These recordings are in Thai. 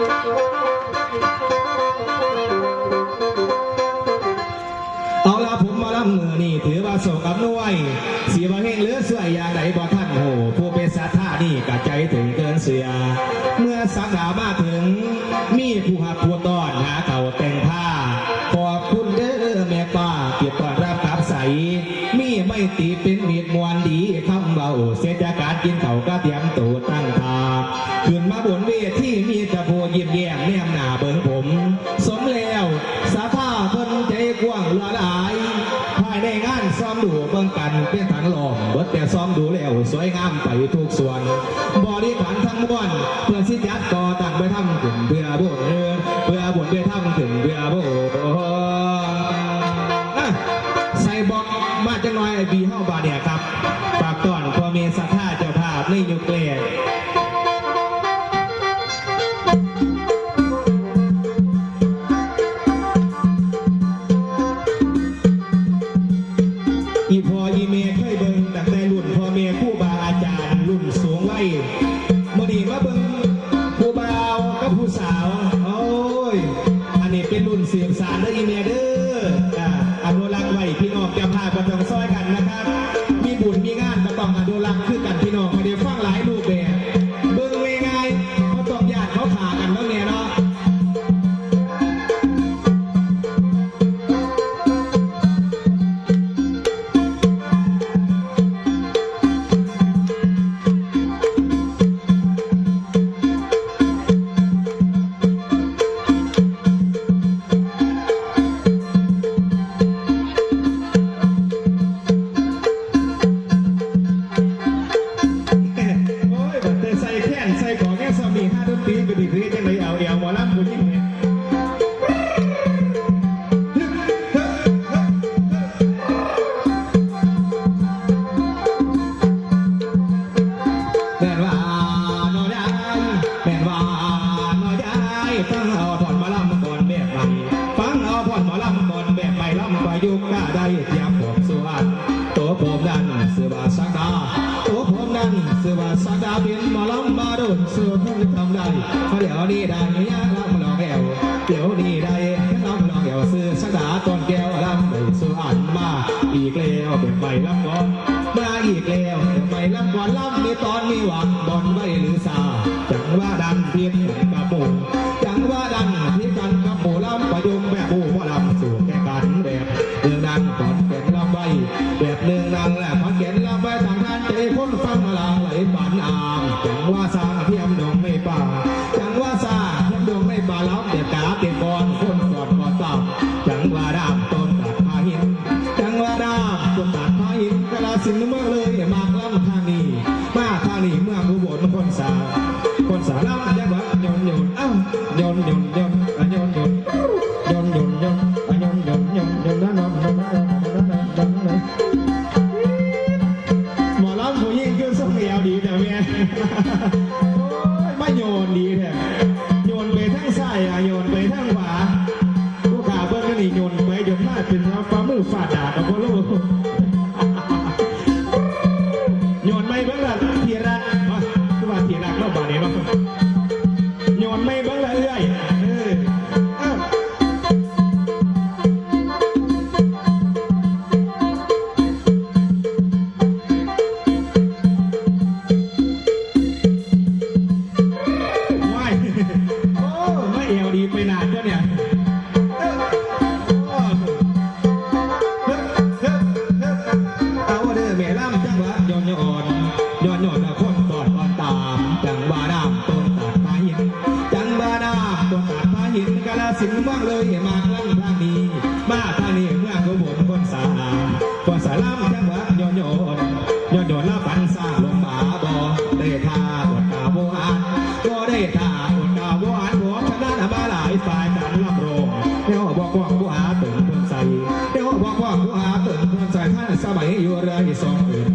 เอาละผมมาล่ำมือนี่ถือว่าโศกับน่วยสีบาเฮงเหลือเสื้อยางใดบ่ท่านโหผู้เป็นสาท่านี่กะใจถึงเกินเสีย เมื่อสักดามาถึงมีผู้หักผู้ต้อนหาเก่าแต่งผ ยจากการกินเขาก็เตรียมตัวตั้งทาขึ้นมาบนเวทีมีตะโพยิ้มแย้มแนมหน้าเบิ่งผม สมแล้วสาธาเพิ่นใจกว้างละลาย ภายในงานซ้อมดูเบิ่งกันเป็นทางหลอมบดแต่ซ้อมดูแล้วสวยงามไปทุกส่วน บริการทั้งมวลเพื่อสิจัดก่อตั้งไปทำขึ้นเพื่อ บอกมาจังน้อยไอบีเฮาบาเนี่ยครับฝากก่อนพ่อเมสัทธาเจ้าภาพในยุคแรก ก็ดีคือจังไดเอาเอวหมอลำผู้หญิงเนี่ยแม่นว่าน้อยได้แม่นว่าน้อยได้ฟังเอาผ่อนหมาลำก่อนแบบใหม่ฟังเอาผ่อนหมอลำก่อนแบบใหม่ลำประยุกต์ก็ได้เทียบผมสวัสดตัวผมดันเสือบาสักดาตัวผมดันเสือบาสักดาเป็นหมอลำบาโดนเสือผมทำได้าเดี๋ยวดีได้ยากลำลองแอวเดี๋ยวนี้ได้ลำลองแอวเสือสักดาตอนแก้วลำได้สอันมาอีกแล้วเป็นใหม่ลำก่อนมาอีกแล้วเป็นใหม่ลำก่อนลำมีตอนมีหวังบอลไว้หรือซาจังว่าดันเพียงกระปุกจังว่าดันเพียงกันกระปุกลำประยุงแบบผู้ว่าลำสู่แก่กันแบบเรื่องดันก่อนเป็นลำไว้แบบหนึ่งดังแหล แล้วเด็ดกาเด็ดบอลคนกอดกอดตามจังว่าดามต้นตัดพาหิน จังว่าดามต้นตัดพาหินกะลาสินเมืองเลยมากลำทางนี้มาทางนี้เมืองอุบลคนสาคนสาลำจังหวัดยนยนเอ้ายนยนยนอะยนยนยนยนยนอะยนยนยนยนนะนนนนนนนนหมอลำผู้หญิงคือสเปียวดีแต่แม่โยไม่โยนดีแท้โโยนไม่เบิ้ หมันรับรองเดี๋ยวบอกว่าผู้หาตื่นเพิ่นใส่เดี๋ยวบอกว่าผู้หาตื่นเพิ่นใส่ถ้าสมัยอยู่เรือที่สองตื่น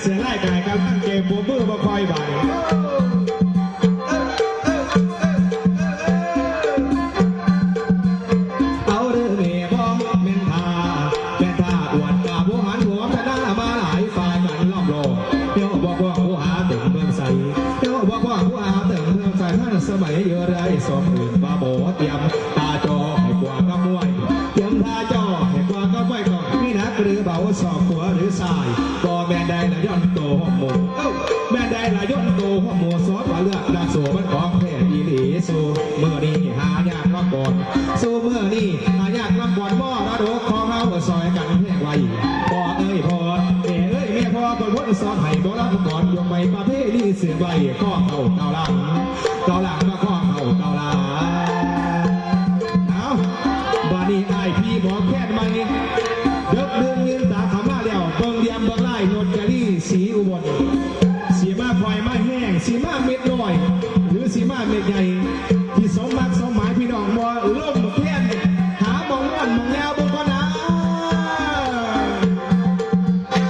先来一 สู้เมื่อนี้หายากมาก่อนสู้เมื่อนี้หายากมาก่อนบ่ระดกของเฮาซอยกันแพงไว้พ่อเอ้ยพ่อแม่เอ้ยแม่พ่อคนพ้นสอนให้โบราณก่อนยกไปประเพณีเสือใบข้อเข่าเก่าหลังเก่าหลังมาข้อเข่าเก่าหลังเอาบานี้ไอพี่บอกแค่ไหมเดิกเดือนยืนตาขมาแล้วเบิ่งเดียมเบิ่งไล่นนจารีสีอุบลสีมาพลอยมาแห้งสีมาเม็ดน้อย Flamengo aí. De São Max, São